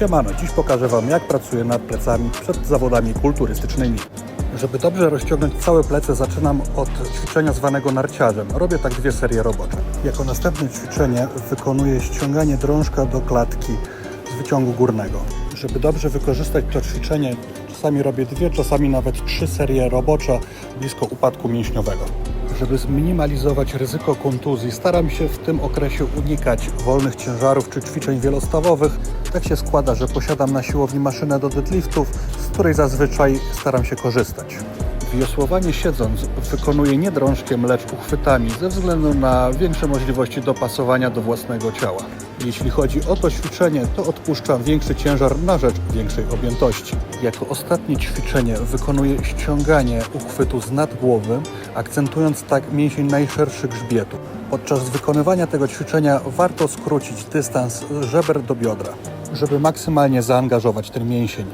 Siemano, dziś pokażę Wam jak pracuję nad plecami przed zawodami kulturystycznymi. Żeby dobrze rozciągnąć całe plece zaczynam od ćwiczenia zwanego narciarzem. Robię tak dwie serie robocze. Jako następne ćwiczenie wykonuję ściąganie drążka do klatki z wyciągu górnego. Żeby dobrze wykorzystać to ćwiczenie, czasami robię dwie, czasami nawet trzy serie robocze blisko upadku mięśniowego. Żeby zminimalizować ryzyko kontuzji, staram się w tym okresie unikać wolnych ciężarów czy ćwiczeń wielostawowych. Tak się składa, że posiadam na siłowni maszynę do deadliftów, z której zazwyczaj staram się korzystać. Wiosłowanie siedząc wykonuję nie drążkiem, lecz uchwytami ze względu na większe możliwości dopasowania do własnego ciała. Jeśli chodzi o to ćwiczenie, to odpuszczam większy ciężar na rzecz większej objętości. Jako ostatnie ćwiczenie wykonuję ściąganie uchwytu z nad głowy, akcentując tak mięsień najszerszy grzbietu. Podczas wykonywania tego ćwiczenia warto skrócić dystans żeber do biodra, żeby maksymalnie zaangażować ten mięsień.